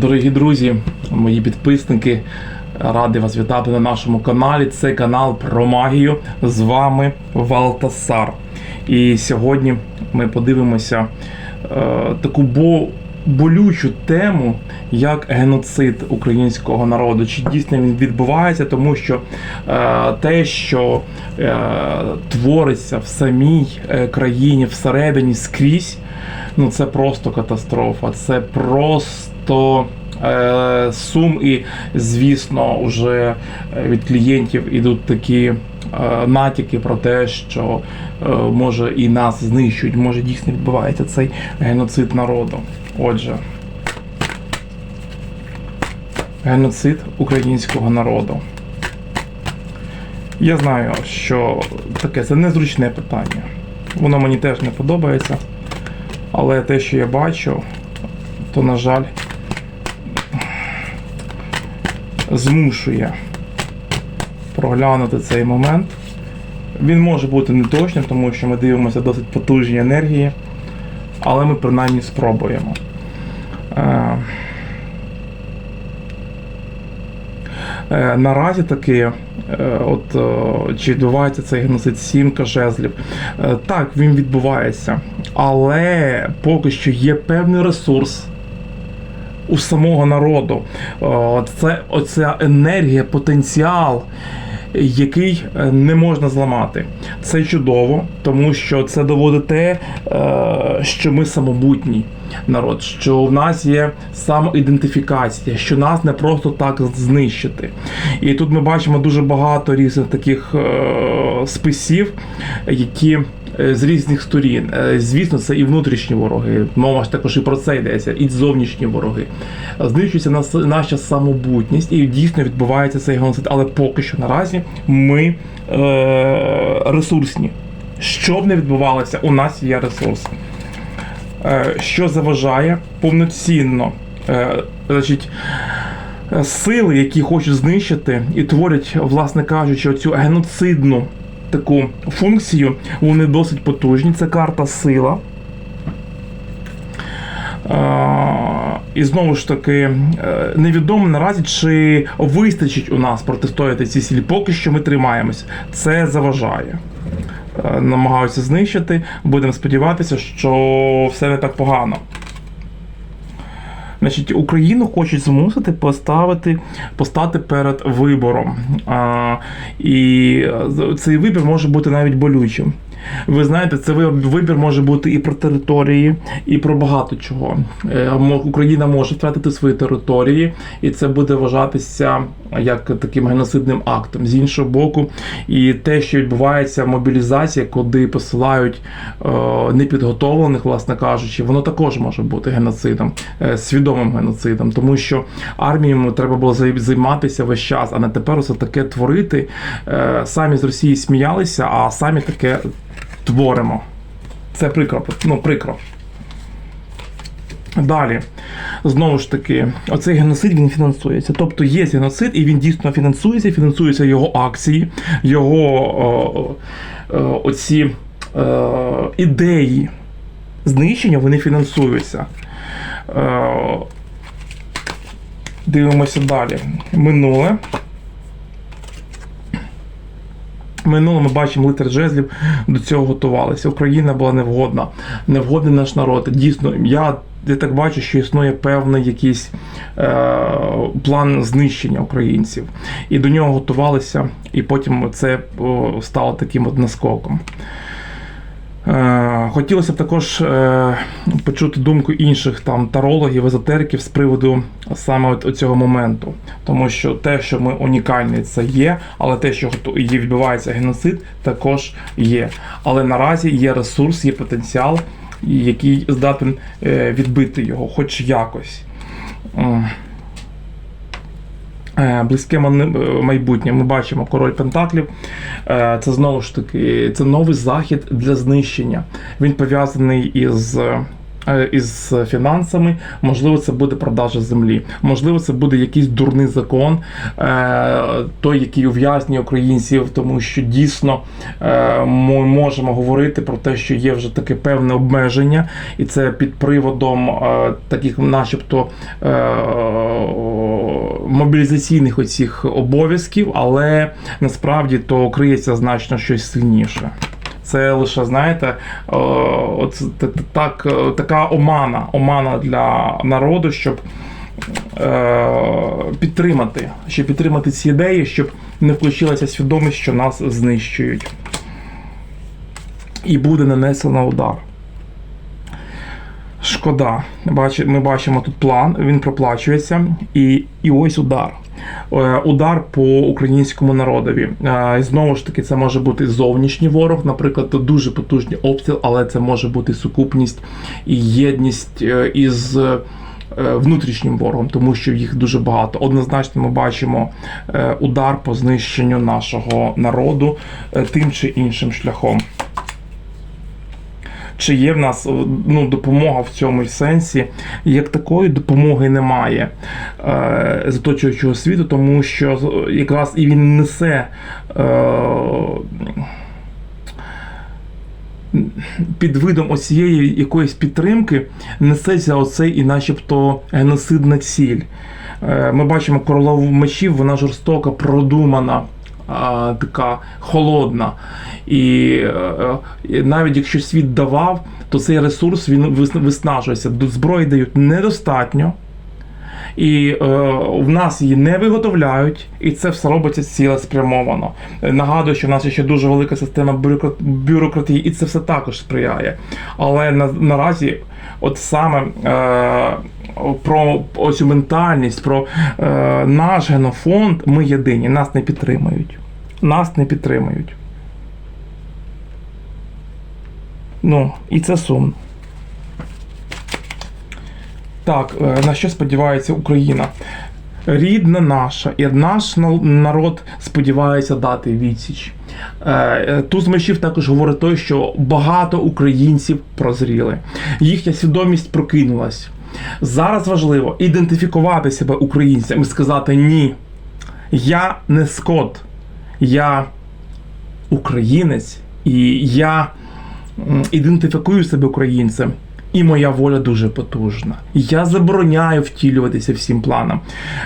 Дорогі друзі, мої підписники, радий вас вітати на нашому каналі. Це канал про магію. З вами Валтасар. І сьогодні ми подивимося е, таку бо, болючу тему, як геноцид українського народу. Чи дійсно він відбувається, тому що е, те, що е, твориться в самій е, країні, всередині скрізь. Ну це просто катастрофа. Це просто е, сум, і звісно, вже від клієнтів ідуть такі е, натяки про те, що е, може і нас знищують, може дійсно відбувається цей геноцид народу. Отже. Геноцид українського народу. Я знаю, що таке це незручне питання. Воно мені теж не подобається. Але те, що я бачу, то, на жаль, змушує проглянути цей момент. Він може бути неточним, тому що ми дивимося досить потужні енергії, але ми принаймні спробуємо. Е, е, Наразі таки, е, от чи відбувається цей геноцид сімка жезлів. Так, він відбувається, але поки що є певний ресурс у самого народу. Е, Це оця енергія, потенціал. Який е, не можна зламати, це чудово, тому що це доводить те, е, що ми самобутній народ, що в нас є самоідентифікація, що нас не просто так знищити. І тут ми бачимо дуже багато різних таких списів, які з різних сторін. Е, Звісно, це і внутрішні вороги. Мова ж також і про це йдеться, і зовнішні вороги. Знищується наша самобутність, і дійсно відбувається цей геноцид. Але поки що наразі ми е, ресурсні. Що б не відбувалося, у нас є ресурс. Е, що заважає повноцінно, е, значить, е, сили, які хочуть знищити і творять, власне кажучи, оцю геноцидну таку функцію, вони досить потужні. Це карта сила. І знову ж таки, е, невідомо наразі, чи вистачить у нас протистояти цій силі. Поки що ми тримаємось. Це заважає. Е, Намагаються знищити. Будемо сподіватися, що все не так погано. Значить, Україну хочуть змусити поставити, постати перед вибором. А, і е, цей вибір може бути навіть болючим. Ви знаєте, ви- вибір може бути і про території, і про багато чого. Е, Україна може втратити свої території, і це буде вважатися як таким геноцидним актом. З іншого боку, і те, що відбувається мобілізація, куди посилають е, непідготовлених, власне кажучи, воно також може бути геноцидом, е, свідомим геноцидом, тому що армією треба було займатися весь час, а не тепер усе таке творити. Е, Самі з Росії сміялися, а самі таке творимо. Це прикро. Ну, прикро. Далі, знову ж таки, оцей геноцид він фінансується. Тобто є геноцид, і він дійсно фінансується, фінансуються його акції, його о, о, оці е, ідеї знищення, вони фінансуються. Е, дивимося далі. Минуле. Минуле ми бачимо литер жезлів до цього готувалися. Україна була невгодна, невгодний наш народ. Дійсно, я, я так бачу, що існує певний якийсь е, план знищення українців. І до нього готувалися, і потім це стало таким от наскоком. Е, Хотілося б також е, почути думку інших там тарологів, езотериків з приводу саме от цього моменту. Тому що те, що ми унікальні, це є, але те, що відбувається геноцид, також є. Але наразі є ресурс, є потенціал, який здатен е, відбити його, хоч якось. Е, Близьке майбутнє ми бачимо король Пентаклів. Е, Це знову ж таки це новий захід для знищення. Він пов'язаний із. е, Із фінансами, можливо, це буде продажа землі, можливо, це буде якийсь дурний закон, той, який ув'язнює українців, тому що дійсно ми можемо говорити про те, що є вже таке певне обмеження, і це під приводом таких, начебто, мобілізаційних оцих обов'язків, але насправді то криється значно щось сильніше. Це лише, знаєте, е, от так, е, така омана, омана для народу, щоб е, підтримати, щоб підтримати ці ідеї, щоб не включилася свідомість, що нас знищують. І буде нанесено удар. Шкода. Ми бачимо тут план, він проплачується, і, і ось удар. Е, Удар по українському народові. Е, і Знову ж таки, це може бути зовнішній ворог, наприклад, то дуже потужний обстріл, але це може бути сукупність і єдність е, із внутрішнім ворогом, тому що їх дуже багато. Однозначно, ми бачимо удар по знищенню нашого народу тим чи іншим шляхом. Чи є в нас ну, допомога в цьому сенсі? Як такої допомоги немає е, з оточуючого світу, тому що якраз і він несе е, під видом оцієї якоїсь підтримки несеться оцей і начебто геноцидна ціль. Е, Ми бачимо королеву мечів, вона жорстока, продумана. Така холодна, і е, навіть якщо світ давав, то цей ресурс він вис- виснажується. До зброї дають недостатньо, і е, в нас її не виготовляють, і це все робиться цілеспрямовано. Е, Нагадую, що в нас ще дуже велика система бюрократ- бюрократії, і це все також сприяє. Але на, наразі, от саме е, про оцю ментальність, про е, наш генофонд, ми єдині, нас не підтримують. Нас не підтримують. Ну, і це сумно. Так, е, на що сподівається Україна? Рідна наша, і наш народ сподівається дати відсіч. Е, е, Туз мечів також говорить той, що багато українців прозріли. Їхня свідомість прокинулась. Зараз важливо ідентифікувати себе українцям і сказати ні. Я не скот, я українець, і я ідентифікую себе українцем. І моя воля дуже потужна. Я забороняю втілюватися всім планам.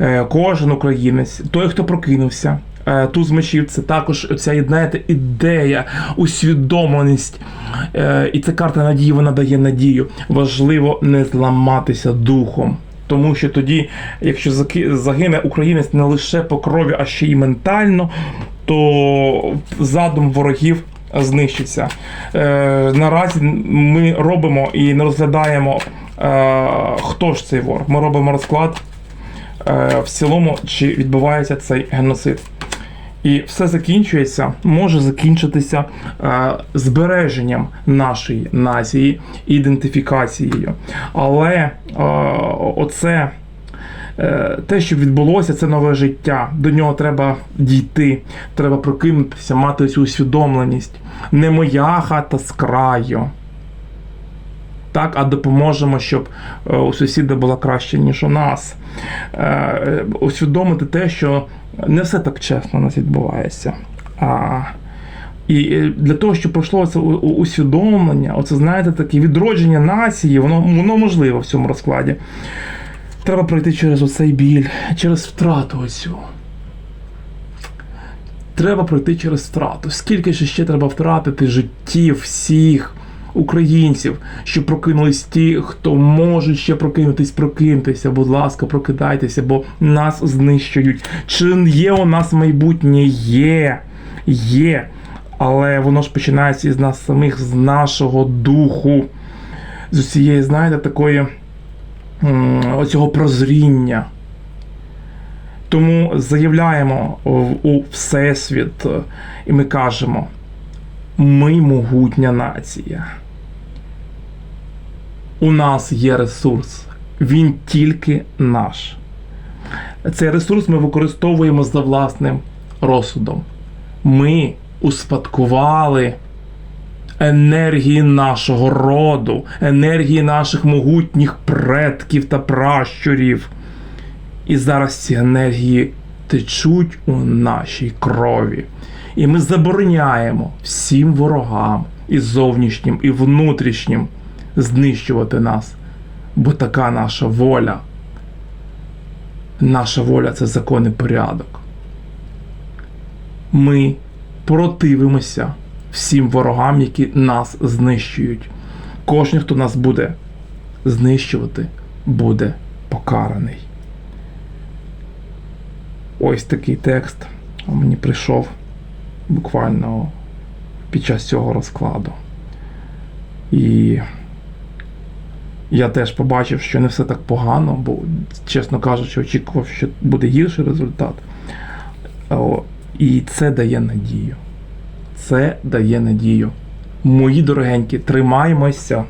Е, Кожен українець, той, хто прокинувся, е, туз мечів, це також ця знаєте, ідея, усвідомленість. Е, І ця карта надії вона дає надію. Важливо не зламатися духом. Тому що тоді, якщо загине українець не лише по крові, а ще й ментально, то задум ворогів знищиться. Е, наразі ми робимо і не розглядаємо, е, хто ж цей ворог. Ми робимо розклад е, в цілому, чи відбувається цей геноцид. І все закінчується, може закінчитися е, збереженням нашої нації, ідентифікацією. Але е, оце те, що відбулося, це нове життя. До нього треба дійти, треба прокинутися, мати цю усвідомленість. Не моя хата з краю. Так, а допоможемо, щоб е, у сусіда була краще, ніж у нас. Е, Усвідомити те, що не все так чесно у нас відбувається. А, і е, для того, щоб пройшло це усвідомлення, оце знаєте, таке відродження нації, воно, воно можливо в цьому розкладі. Треба пройти через оцей біль, через втрату оцю. Треба пройти через втрату. Скільки ж ще треба втратити життів всіх українців, щоб прокинулись ті, хто може ще прокинутись, прокиньтеся, будь ласка, прокидайтеся, бо нас знищують. Чи є у нас майбутнє? Є. Є. Але воно ж починається із нас самих, з нашого духу, з усієї, знаєте, такої оцього прозріння. Тому заявляємо у Всесвіт, е, і ми кажемо: ми могутня нація. У нас є ресурс, він тільки наш. Цей ресурс ми використовуємо за власним розсудом. Ми успадкували енергії нашого роду, енергії наших могутніх предків та пращурів. І зараз ці енергії течуть у нашій крові. І ми забороняємо всім ворогам, і зовнішнім, і внутрішнім знищувати нас. Бо така наша воля. Наша воля це закон і порядок. Ми противимося всім ворогам, які нас знищують. Кожен, хто нас буде знищувати, буде покараний. Ось такий текст мені прийшов буквально під час цього розкладу. І я теж побачив, що не все так погано, бо, чесно кажучи, очікував, що буде гірший результат. І це дає надію. Це дає надію. Мої дорогенькі, тримаємося.